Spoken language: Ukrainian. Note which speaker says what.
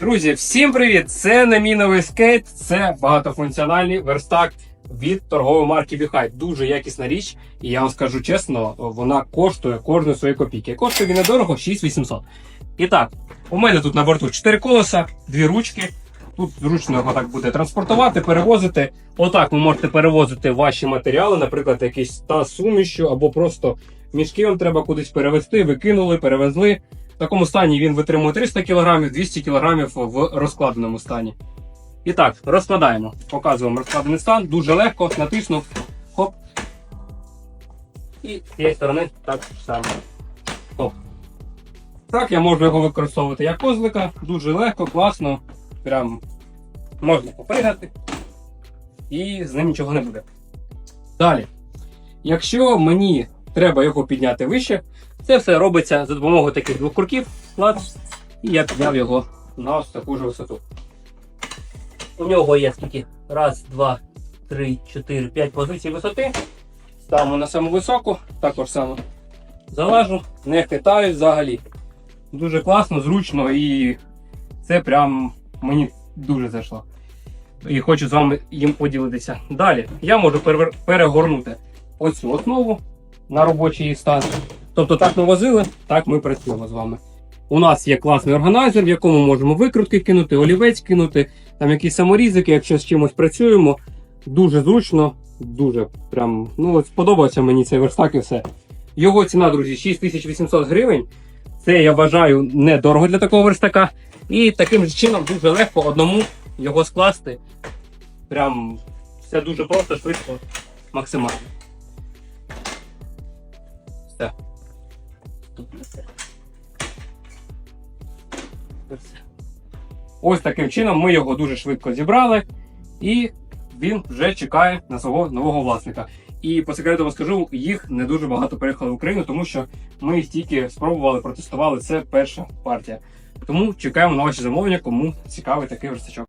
Speaker 1: Друзі, всім привіт! Це не мій новий скейт, це багатофункціональний верстак від торгової марки Біхай. Дуже якісна річ, і я вам скажу чесно, вона коштує кожну свої копійки. Коштує він недорого 6800. І так, у мене тут на борту 4 колеса, дві ручки. Тут зручно його так буде транспортувати, перевозити. Отак ви можете перевозити ваші матеріали, наприклад, якийсь та сумішю, або просто мішки вам треба кудись перевезти, викинули, перевезли. В такому стані він витримує 300 кг, 200 кг в розкладеному стані. І так, розкладаємо. Показуємо розкладений стан. Дуже легко, натиснув. Хоп. І з цієї сторони так само. Хоп. Так, я можу його використовувати як козлика. Дуже легко, класно. Прям можна попригати. І з ним нічого не буде. Далі. Якщо мені треба його підняти вище, це все робиться за допомогою таких двох курків. Клац, і я підняв його на ось таку ж висоту. У нього є скільки? Раз, два, три, чотири, п'ять позицій висоти. Ставимо на саму високу, також само. Залажу, не хитаю взагалі. Дуже класно, зручно і це прям мені дуже зайшло. І хочу з вами їм поділитися. Далі я можу перегорнути оцю основу на робочий стан. Тобто так ми возили, так ми працюємо з вами. У нас є класний органайзер, в якому можемо викрутки кинути, олівець кинути, там якісь саморізики, якщо з чимось працюємо. Дуже зручно, дуже прям, ну от сподобався мені цей верстак і все. Його ціна, друзі, 6800 гривень. Це я вважаю недорого для такого верстака. І таким же чином дуже легко одному його скласти. Прям все дуже просто, швидко, максимально. Все. Ось таким чином ми його дуже швидко зібрали, і він вже чекає на свого нового власника. І по секрету вам скажу, їх не дуже багато переїхало в Україну, тому що ми тільки спробували, протестували. Це перша партія. Тому чекаємо на ваші замовлення, кому цікавий такий верстачок.